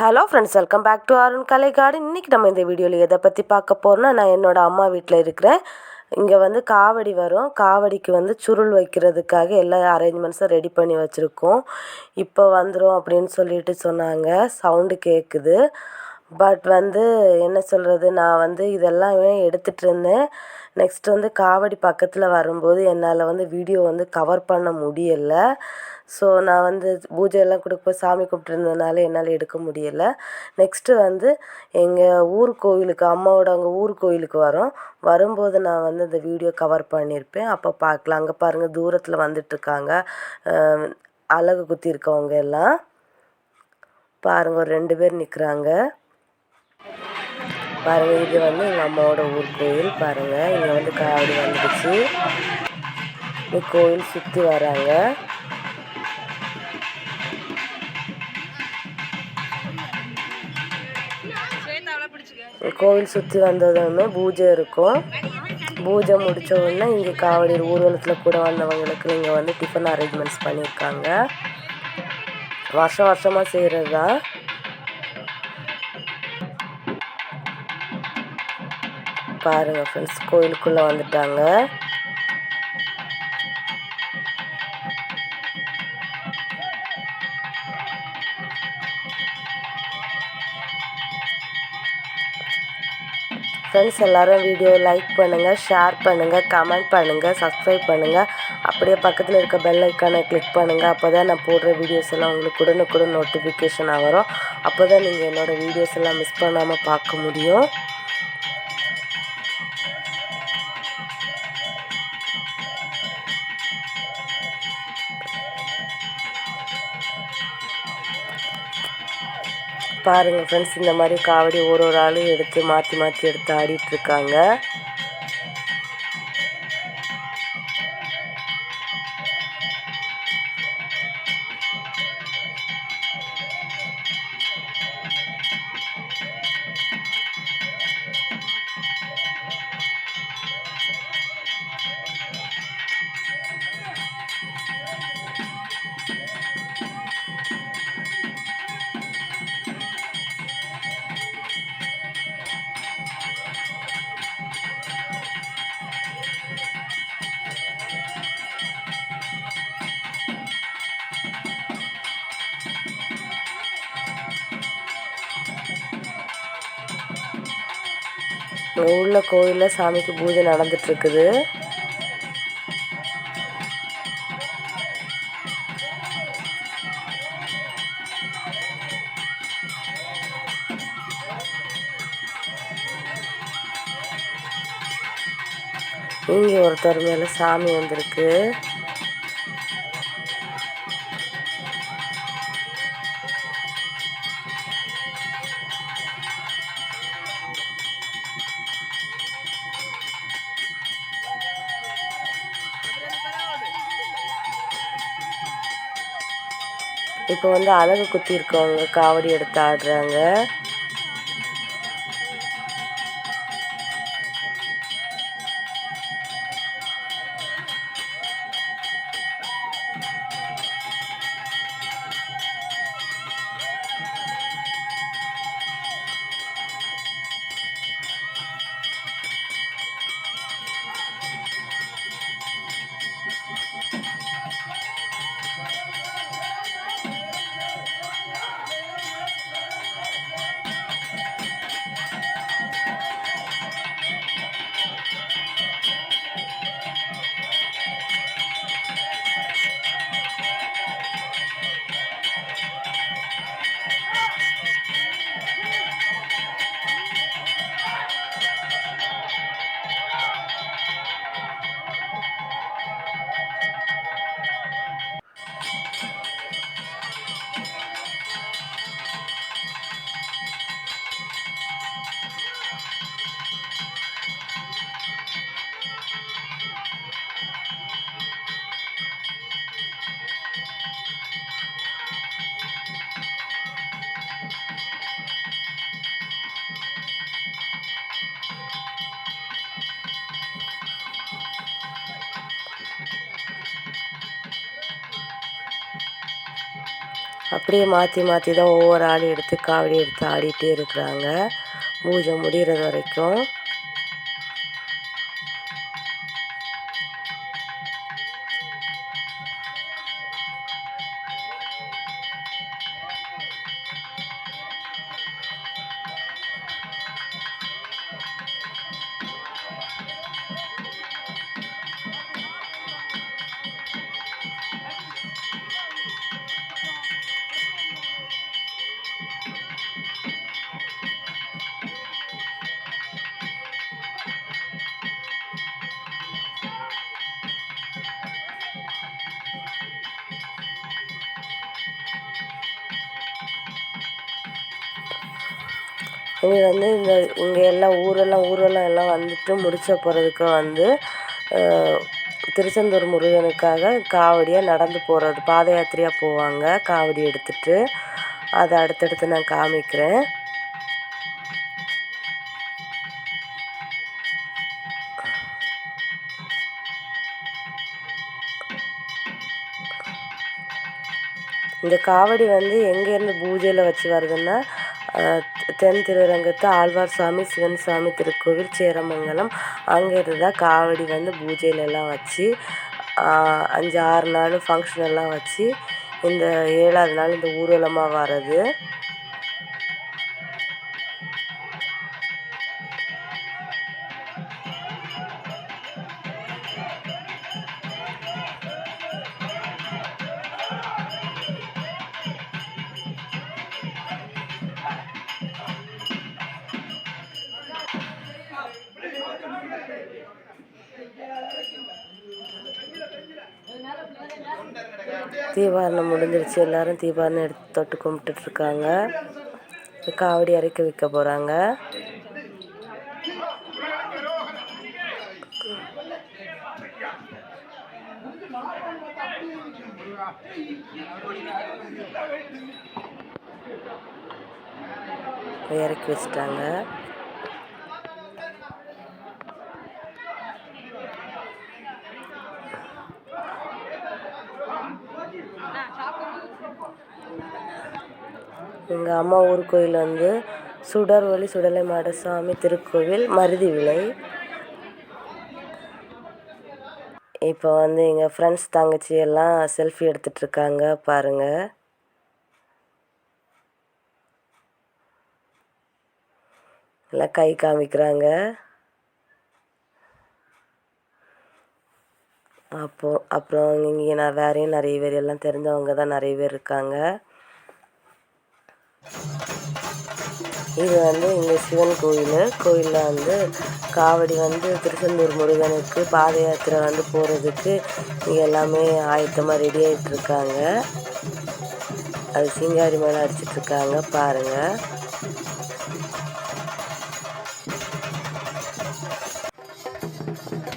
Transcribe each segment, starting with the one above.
Hello friends welcome back to Arun Kalai garden இன்றைக்கி நம்ம இந்த வீடியோவில் எதை பற்றி பார்க்க போகிறோம்னா நான் என்னோடய அம்மா வீட்டில் இருக்கிறேன். இங்கே வந்து காவடி வரும். காவடிக்கு வந்து சுருள் வைக்கிறதுக்காக எல்லா அரேஞ்ச்மெண்ட்ஸும் ரெடி பண்ணி வச்சுருக்கோம். இப்போ வந்துடும் அப்படின்னு சொல்லிட்டு சொன்னாங்க. சவுண்டு கேட்குது பட் வந்து என்ன சொல்கிறது நான் வந்து இதெல்லாமே எடுத்துகிட்டு இருந்தேன். நெக்ஸ்ட் வந்து காவடி பக்கத்தில் வரும்போது என்னால் வந்து வீடியோ வந்து கவர் பண்ண முடியலை. ஸோ நான் வந்து பூஜையெல்லாம் கொடுக்க சாமி கும்பிட்ருந்ததுனால என்னால் எடுக்க முடியலை. நெக்ஸ்ட்டு வந்து எங்கள் ஊர் கோவிலுக்கு அம்மாவோட அங்கே ஊர் கோவிலுக்கு வரோம். வரும்போது நான் வந்து இந்த வீடியோ கவர் பண்ணியிருப்பேன். அப்போ பார்க்கலாம். அங்கே பாருங்கள் தூரத்தில் வந்துட்டுருக்காங்க. அலகு குத்தி இருக்கவங்க எல்லாம். பாருங்கள் ஒரு ரெண்டு பேர் நிற்கிறாங்க பாருங்கள் இது வந்து எங்கள் அம்மாவோட ஊர் கோயில் பாருங்கள் இங்கே வந்து காவடி வந்துடுச்சு. இந்த கோயில் சுற்றி வராங்க. கோவில் சுற்றி வந்ததுமே பூஜை இருக்கும். பூஜை முடித்த உடனே இங்கே காவடி ஊர்வலத்தில் கூட வந்தவங்களுக்கு இங்கே வந்து டிஃபன் அரேஞ்ச்மெண்ட்ஸ் பண்ணியிருக்காங்க. வருஷம் வருஷமாக செய்கிறது தான் பாருங்கள் ஃப்ரெண்ட்ஸ் கோயிலுக்குள்ளே வந்துட்டாங்க. ஃப்ரெண்ட்ஸ் எல்லோரும் வீடியோ லைக் பண்ணுங்கள் ஷேர் பண்ணுங்கள் கமெண்ட் பண்ணுங்கள் சப்ஸ்கிரைப் பண்ணுங்கள் அப்படியே பக்கத்தில் இருக்க பெல் ஐக்கானை கிளிக் பண்ணுங்கள் அப்போ தான் நான் போடுற வீடியோஸ் எல்லாம் உங்களுக்கு உடனுக்குடன் நோட்டிஃபிகேஷனாக வரும். அப்போ தான் நீங்கள் என்னோடய வீடியோஸ் எல்லாம் மிஸ் பண்ணாமல் பார்க்க முடியும். பாருங்கள் ஃப்ரெண்ட்ஸ் இந்த மாதிரி காவடி ஒரு ஒரு ஆளும் எடுத்து மாற்றி மாற்றி எடுத்து ஆடிட்டுருக்காங்க உள்ள கோயிலில் சாமிக்கு பூஜை நடந்துட்டுருக்குது. இங்கே ஒருத்தர் மேலே சாமி வந்திருக்கு. இப்போ வந்து அழகு குத்தி இருக்கவங்க காவடி எடுத்து ஆடுறாங்க. அப்படியே மாற்றி மாற்றி தான் ஒவ்வொரு ஆள் எடுத்து காவடி எடுத்து ஆடிட்டே இருக்கிறாங்க. பூஜை முடிகிறது வரைக்கும். இங்கே வந்து இந்த இங்கே எல்லாம் ஊரெல்லாம் ஊரெல்லாம் எல்லாம் வந்துட்டு முடிச்ச போகிறதுக்கு வந்து திருச்செந்தூர் முருகனுக்காக காவடியாக நடந்து போகிறது பாத யாத்திரையாக போவாங்க. காவடி எடுத்துகிட்டு அதை அடுத்தடுத்து நான் காமிக்கிறேன். இந்த காவடி வந்து எங்கேருந்து பூஜையில் வச்சு வருதுன்னா தென் திருவரங்கத்து ஆழ்வார் சுவாமி சிவன் சுவாமி திருக்கோவில் சேரமங்கலம். அங்கேருந்து தான் காவடி வந்து பூஜையிலலாம் வச்சு அஞ்சு ஆறு நாள் ஃபங்க்ஷன் எல்லாம் வச்சு இந்த ஏழாவது நாள் இந்த ஊர்வலமாக வர்றது. தீபாரணம் முடிஞ்சிருச்சு. எல்லாரும் தீபாரணம் எடுத்து தொட்டு கும்பிட்டுட்ருக்காங்க. காவடி இறக்கி வைக்க போகிறாங்க இறக்கி வச்சிட்டாங்க. எங்கள் அம்மா ஊர் கோயில் வந்து சுடர்வழி சுடலை மாடசாமி திருக்கோவில் மருதி விலை. இப்போ வந்து எங்கள் ஃப்ரெண்ட்ஸ் தங்கச்சி எல்லாம் செல்ஃபி எடுத்துட்ருக்காங்க பாருங்கள் எல்லாம் கை காமிக்கிறாங்க. அப்போ அப்புறம் இங்கே நான் வேறையும் நிறைய பேர் எல்லாம் தெரிஞ்சவங்க தான் நிறைய பேர் இருக்காங்க. இது வந்து இங்கே சிவன் கோயில். கோயிலில் வந்து காவடி வந்து திருச்செந்தூர் முருகனுக்கு பாத யாத்திரை வந்து போகிறதுக்கு இங்கே எல்லாமே ஆயத்தமாக ரெடி ஆகிட்டுருக்காங்க அது சிங்காரி மேலே அடிச்சிட்ருக்காங்க பாருங்கள்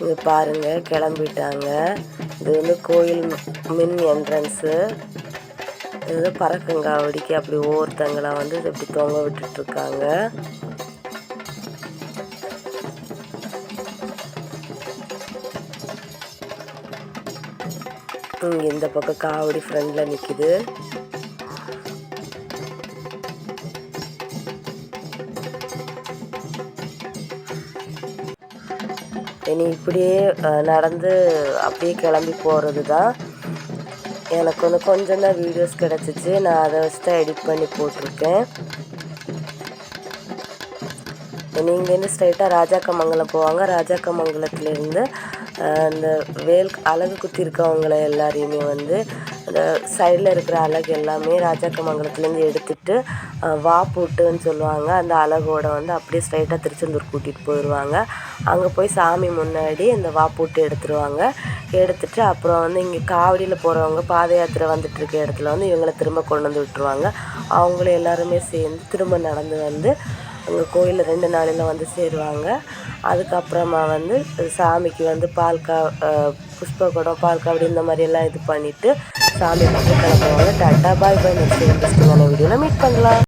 இது பாருங்கள் கிளம்பிட்டாங்க. இது வந்து கோயில் மின் என்ட்ரன்ஸு இது பறக்கங்காவடிக்கு அப்படி ஒவ்வொருத்தங்களை வந்து இது இப்படி தொங்க விட்டுட்ருக்காங்க. இங்கே இந்த பக்கம் காவடி ஃப்ரெண்டில் நிற்கிது இனி இப்படியே நடந்து அப்படியே கிளம்பி போகிறது தான் எனக்கு ஒன்று கொஞ்சம் தான் வீடியோஸ் கிடச்சிச்சு. நான் அதை வச்சு தான் எடிட் பண்ணி போட்டிருக்கேன். இங்கேருந்து ஸ்ட்ரைட்டாக ராஜாக்கமங்கலம் போவாங்க. ராஜாக்கமங்கலத்துலேருந்து அந்த வேல் அழகு குத்தி இருக்கவங்கள எல்லாரையுமே வந்து அந்த சைடில் இருக்கிற அழகு எல்லாமே ராஜாக்கமங்கலத்துலேருந்து எடுத்துகிட்டு வா போட்டுன்னு சொல்லுவாங்க. அந்த அழகோட வந்து அப்படியே ஸ்ட்ரைட்டாக திருச்செந்தூர் கூட்டிகிட்டு போயிடுவாங்க அங்கே போய் சாமி முன்னாடி இந்த வா போட்டு எடுத்துருவாங்க. எடுத்துட்டு அப்புறம் வந்து இங்கே காவடியில் போகிறவங்க பாத யாத்திரை வந்துட்டு இருக்க இடத்துல வந்து இவங்களை திரும்ப கொண்டு வந்து விட்டுருவாங்க. அவங்களும் எல்லாருமே சேர்ந்து திரும்ப நடந்து வந்து அங்கே கோயிலில் ரெண்டு நாளில் வந்து சேருவாங்க. அதுக்கப்புறமா வந்து சாமிக்கு வந்து பால் கா புஷ்ப குடம் பால் காவடி இந்த மாதிரியெல்லாம் இது பண்ணிவிட்டு சாமி பக்கத்தில் போவாங்க டாட்டா பாய் பாய் நெக்ஸ்ட் இன்ட்ரெஸ்டிங்கான வீடியோவில் மீட் பண்ணலாம்.